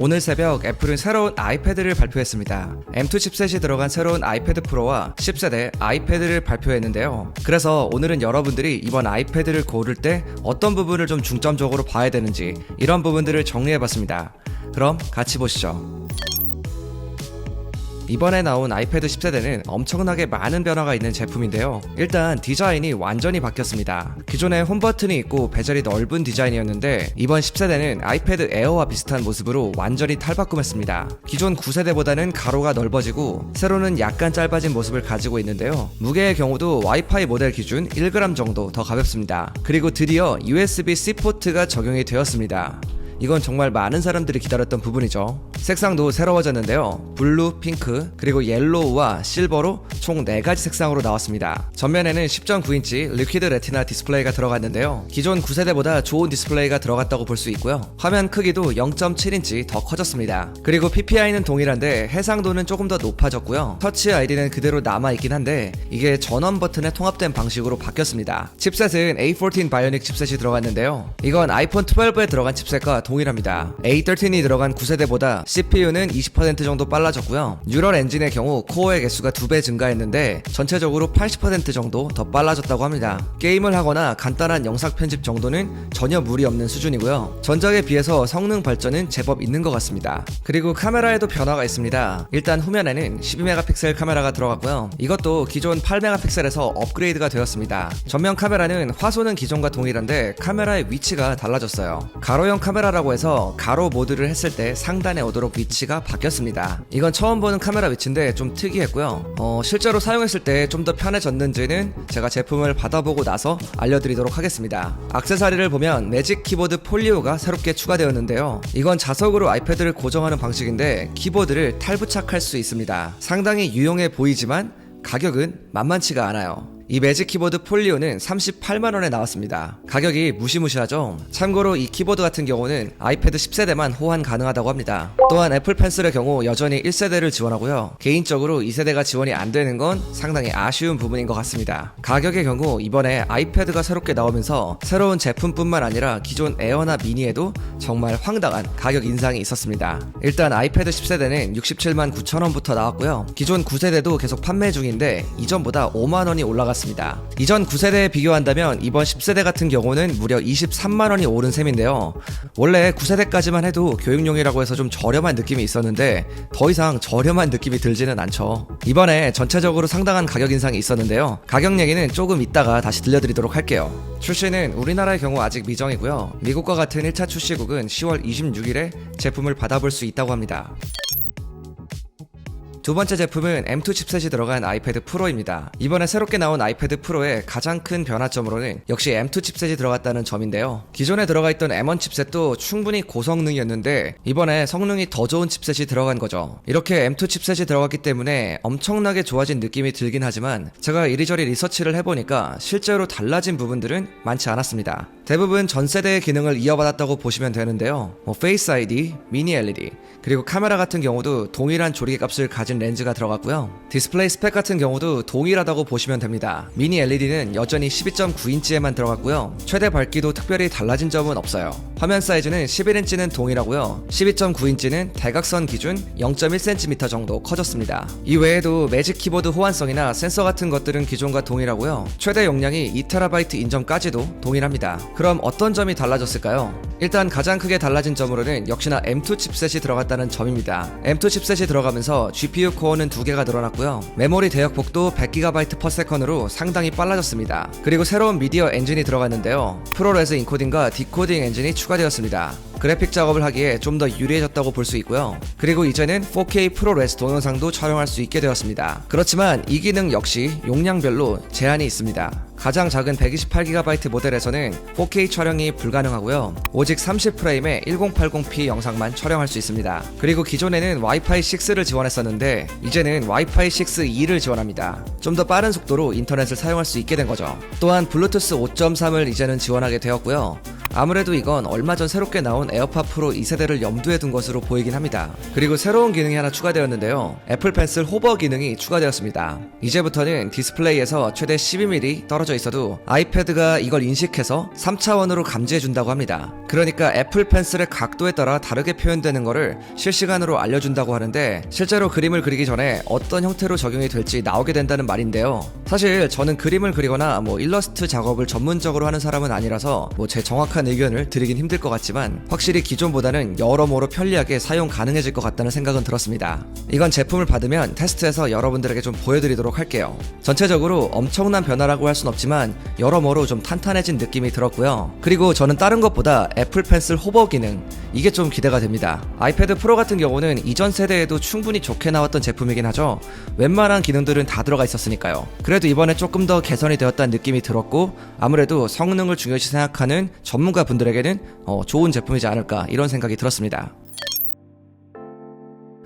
오늘 새벽 애플은 새로운 아이패드를 발표했습니다. M2 칩셋이 들어간 새로운 아이패드 프로와 10세대 아이패드를 발표했는데요. 그래서 오늘은 여러분들이 이번 아이패드를 고를 때 어떤 부분을 좀 중점적으로 봐야 되는지 이런 부분들을 정리해봤습니다. 그럼 같이 보시죠. 이번에 나온 아이패드 10세대는 엄청나게 많은 변화가 있는 제품인데요. 일단 디자인이 완전히 바뀌었습니다. 기존에 홈 버튼이 있고 베젤이 넓은 디자인이었는데 이번 10세대는 아이패드 에어와 비슷한 모습으로 완전히 탈바꿈했습니다. 기존 9세대보다는 가로가 넓어지고 세로는 약간 짧아진 모습을 가지고 있는데요. 무게의 경우도 와이파이 모델 기준 1g 정도 더 가볍습니다. 그리고 드디어 USB-C 포트가 적용이 되었습니다. 이건 정말 많은 사람들이 기다렸던 부분이죠. 색상도 새로워졌는데요. 블루, 핑크, 그리고 옐로우와 실버로 총 4가지 색상으로 나왔습니다. 전면에는 10.9인치 리퀴드 레티나 디스플레이가 들어갔는데요. 기존 9세대보다 좋은 디스플레이가 들어갔다고 볼 수 있고요. 화면 크기도 0.7인치 더 커졌습니다. 그리고 PPI는 동일한데 해상도는 조금 더 높아졌고요. 터치 아이디는 그대로 남아있긴 한데 이게 전원 버튼에 통합된 방식으로 바뀌었습니다. 칩셋은 A14 바이오닉 칩셋이 들어갔는데요. 이건 아이폰 12에 들어간 칩셋과 동일합니다. A13이 들어간 9세대보다 CPU는 20% 정도 빨라졌고요. 뉴럴 엔진의 경우 코어의 개수가 2배 증가했는데 전체적으로 80% 정도 더 빨라졌다고 합니다. 게임을 하거나 간단한 영상 편집 정도는 전혀 무리 없는 수준이고요. 전작에 비해서 성능 발전은 제법 있는 것 같습니다. 그리고 카메라에도 변화가 있습니다. 일단 후면에는 12메가픽셀 카메라가 들어갔고요. 이것도 기존 8메가픽셀에서 업그레이드가 되었습니다. 전면 카메라는 화소는 기존과 동일한데 카메라의 위치가 달라졌어요. 가로형 카메라라고 해서 가로 모드를 했을 때 상단에 오도 록 위치가 바뀌었습니다. 이건 처음 보는 카메라 위치인데 좀 특이했고요. 어, 실제로 사용했을 때 좀 더 편해졌는지는 제가 제품을 받아보고 나서 알려드리도록 하겠습니다. 악세사리를 보면 매직 키보드 폴리오가 새롭게 추가되었는데요. 이건 자석으로 아이패드를 고정하는 방식인데 키보드를 탈부착할 수 있습니다. 상당히 유용해 보이지만 가격은 만만치가 않아요. 이 매직 키보드 폴리오는 38만원에 나왔습니다. 가격이 무시무시하죠? 참고로 이 키보드 같은 경우는 아이패드 10세대만 호환 가능하다고 합니다. 또한 애플 펜슬의 경우 여전히 1세대를 지원하고요. 개인적으로 2세대가 지원이 안 되는 건 상당히 아쉬운 부분인 것 같습니다. 가격의 경우 이번에 아이패드가 새롭게 나오면서 새로운 제품뿐만 아니라 기존 에어나 미니에도 정말 황당한 가격 인상이 있었습니다. 일단 아이패드 10세대는 67만 9천원부터 나왔고요. 기존 9세대도 계속 판매 중인데 이전보다 5만원이 올라갔습니다. 이전 9세대에 비교한다면 이번 10세대 같은 경우는 무려 23만원이 오른 셈인데요. 원래 9세대까지만 해도 교육용이라고 해서 좀 저렴한 느낌이 있었는데 더 이상 저렴한 느낌이 들지는 않죠. 이번에 전체적으로 상당한 가격 인상이 있었는데요. 가격 얘기는 조금 이따가 다시 들려드리도록 할게요. 출시는 우리나라의 경우 아직 미정이고요. 미국과 같은 1차 출시국은 10월 26일에 제품을 받아볼 수 있다고 합니다. 두 번째 제품은 M2 칩셋이 들어간 아이패드 프로입니다. 이번에 새롭게 나온 아이패드 프로의 가장 큰 변화점으로는 역시 M2 칩셋이 들어갔다는 점인데요. 기존에 들어가 있던 M1 칩셋도 충분히 고성능이었는데 이번에 성능이 더 좋은 칩셋이 들어간 거죠. 이렇게 M2 칩셋이 들어갔기 때문에 엄청나게 좋아진 느낌이 들긴 하지만 제가 이리저리 리서치를 해보니까 실제로 달라진 부분들은 많지 않았습니다. 대부분 전 세대의 기능을 이어받았다고 보시면 되는데요. 뭐 페이스 아이디, 미니 LED, 그리고 카메라 같은 경우도 동일한 조리개 값을 가진 렌즈가 들어갔고요. 디스플레이 스펙 같은 경우도 동일하다고 보시면 됩니다. 미니 LED는 여전히 12.9인치에만 들어갔고요. 최대 밝기도 특별히 달라진 점은 없어요. 화면 사이즈는 11인치는 동일하고요. 12.9인치는 대각선 기준 0.1cm 정도 커졌습니다. 이 외에도 매직 키보드 호환성이나 센서 같은 것들은 기존과 동일하고요. 최대 용량이 2TB 인정까지도 동일합니다. 그럼 어떤 점이 달라졌을까요? 일단 가장 크게 달라진 점으로는 역시나 M2 칩셋이 들어갔다는 점입니다. M2 칩셋이 들어가면서 GPU 코어는 두 개가 늘어났고요. 메모리 대역폭도 100GB/s으로 상당히 빨라졌습니다. 그리고 새로운 미디어 엔진이 들어갔는데요. 프로레스 인코딩과 디코딩 엔진이 추가되었습니다. 그래픽 작업을 하기에 좀 더 유리해졌다고 볼 수 있고요. 그리고 이제는 4K 프로레스 동영상도 촬영할 수 있게 되었습니다. 그렇지만 이 기능 역시 용량별로 제한이 있습니다. 가장 작은 128GB 모델에서는 4K 촬영이 불가능하고요. 오직 30프레임의 1080p 영상만 촬영할 수 있습니다. 그리고 기존에는 와이파이 6를 지원했었는데 이제는 와이파이 6 2를 지원합니다. 좀 더 빠른 속도로 인터넷을 사용할 수 있게 된 거죠. 또한 블루투스 5.3을 이제는 지원하게 되었고요. 아무래도 이건 얼마 전 새롭게 나온 에어팟 프로 2세대를 염두에 둔 것으로 보이긴 합니다. 그리고 새로운 기능이 하나 추가되었는데요. 애플 펜슬 호버 기능이 추가되었습니다. 이제부터는 디스플레이에서 최대 12mm 떨어져 있어도 아이패드가 이걸 인식해서 3차원으로 감지해준다고 합니다. 그러니까 애플 펜슬의 각도에 따라 다르게 표현되는 거를 실시간으로 알려준다고 하는데 실제로 그림을 그리기 전에 어떤 형태로 적용이 될지 나오게 된다는 말인데요. 사실 저는 그림을 그리거나 뭐 일러스트 작업을 전문적으로 하는 사람은 아니라서 뭐 제 정확한 의견을 드리긴 힘들 것 같지만 확실히 기존보다는 여러모로 편리하게 사용 가능해질 것 같다는 생각은 들었습니다. 이건 제품을 받으면 테스트해서 여러분들에게 좀 보여드리도록 할게요. 전체적으로 엄청난 변화라고 할 순 없지만 여러모로 좀 탄탄해진 느낌이 들었고요. 그리고 저는 다른 것보다 애플 펜슬 호버 기능 이게 좀 기대가 됩니다. 아이패드 프로 같은 경우는 이전 세대에도 충분히 좋게 나왔던 제품이긴 하죠. 웬만한 기능들은 다 들어가 있었으니까요. 그래도 이번에 조금 더 개선이 되었다는 느낌이 들었고 아무래도 성능을 중요시 생각하는 전문 가 분들에게는 어, 좋은 제품이지 않을까 이런 생각이 들었습니다.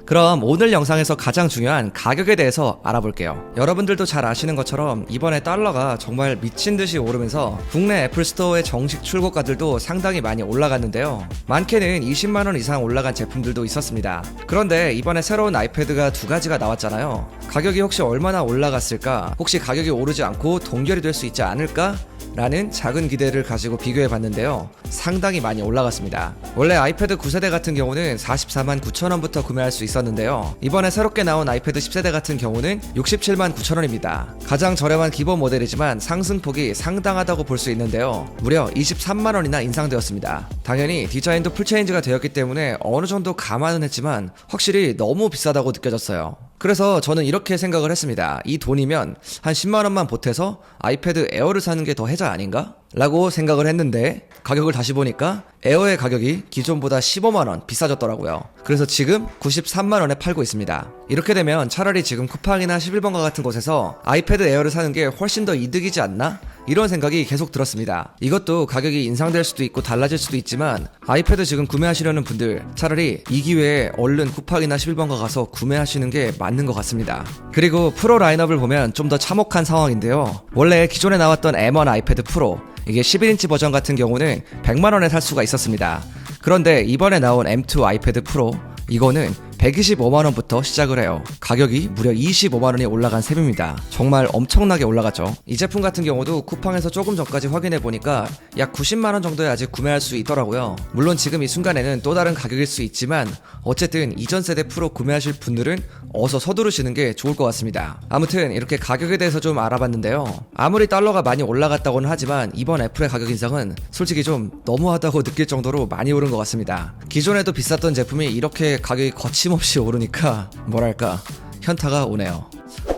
그럼 오늘 영상에서 가장 중요한 가격에 대해서 알아볼게요. 여러분들도 잘 아시는 것처럼 이번에 달러가 정말 미친 듯이 오르면서 국내 애플 스토어의 정식 출고가들도 상당히 많이 올라갔는데요. 많게는 20만 원 이상 올라간 제품들도 있었습니다. 그런데 이번에 새로운 아이패드가 두 가지가 나왔잖아요. 가격이 혹시 얼마나 올라갔을까? 혹시 가격이 오르지 않고 동결이 될 수 있지 않을까? 라는 작은 기대를 가지고 비교해 봤는데요. 상당히 많이 올라갔습니다. 원래 아이패드 9세대 같은 경우는 44만 9천원부터 구매할 수 있었는데 요. 이번에 새롭게 나온 아이패드 10세대 같은 경우는 67만 9천원입니다. 가장 저렴한 기본 모델이지만 상승폭이 상당하다고 볼 수 있는데요. 무려 23만원이나 인상되었습니다. 당연히 디자인도 풀체인지가 되었기 때문에 어느 정도 감안은 했지만 확실히 너무 비싸다고 느껴졌어요. 그래서 저는 이렇게 생각을 했습니다. 이 돈이면 한 10만 원만 보태서 아이패드 에어를 사는 게더 혜자 아닌가? 라고 생각을 했는데 가격을 다시 보니까 에어의 가격이 기존보다 15만 원 비싸졌더라고요. 그래서 지금 93만 원에 팔고 있습니다. 이렇게 되면 차라리 지금 쿠팡이나 11번가 같은 곳에서 아이패드 에어를 사는 게 훨씬 더 이득이지 않나? 이런 생각이 계속 들었습니다. 이것도 가격이 인상될 수도 있고 달라질 수도 있지만 아이패드 지금 구매하시려는 분들 차라리 이 기회에 얼른 쿠팡이나 11번가 가서 구매하시는 게 맞는 것 같습니다. 그리고 프로 라인업을 보면 좀 더 참혹한 상황인데요. 원래 기존에 나왔던 M1 아이패드 프로 이게 11인치 버전 같은 경우는 100만원에 살 수가 있었습니다. 그런데 이번에 나온 M2 아이패드 프로 이거는 125만원부터 시작을 해요. 가격이 무려 25만원이 올라간 셈입니다. 정말 엄청나게 올라갔죠. 이 제품 같은 경우도 쿠팡에서 조금 전까지 확인해 보니까 약 90만원 정도에 아직 구매할 수 있더라고요. 물론 지금 이 순간에는 또 다른 가격일 수 있지만 어쨌든 이전 세대 프로 구매하실 분들은 어서 서두르시는 게 좋을 것 같습니다. 아무튼 이렇게 가격에 대해서 좀 알아봤는데요. 아무리 달러가 많이 올라갔다고는 하지만 이번 애플의 가격 인상은 솔직히 좀 너무하다고 느낄 정도로 많이 오른 것 같습니다. 기존에도 비쌌던 제품이 이렇게 가격이 거침없이 오르니까 뭐랄까 현타가 오네요.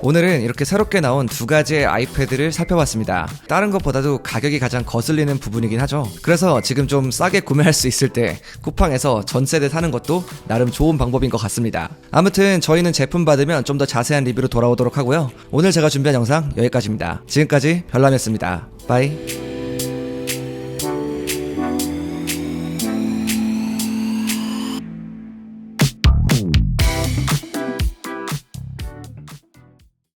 오늘은 이렇게 새롭게 나온 두 가지의 아이패드를 살펴봤습니다. 다른 것보다도 가격이 가장 거슬리는 부분이긴 하죠. 그래서 지금 좀 싸게 구매할 수 있을 때 쿠팡에서 전 세대 사는 것도 나름 좋은 방법인 것 같습니다. 아무튼 저희는 제품 받으면 좀 더 자세한 리뷰로 돌아오도록 하고요. 오늘 제가 준비한 영상 여기까지입니다. 지금까지 별남이었습니다. 바이.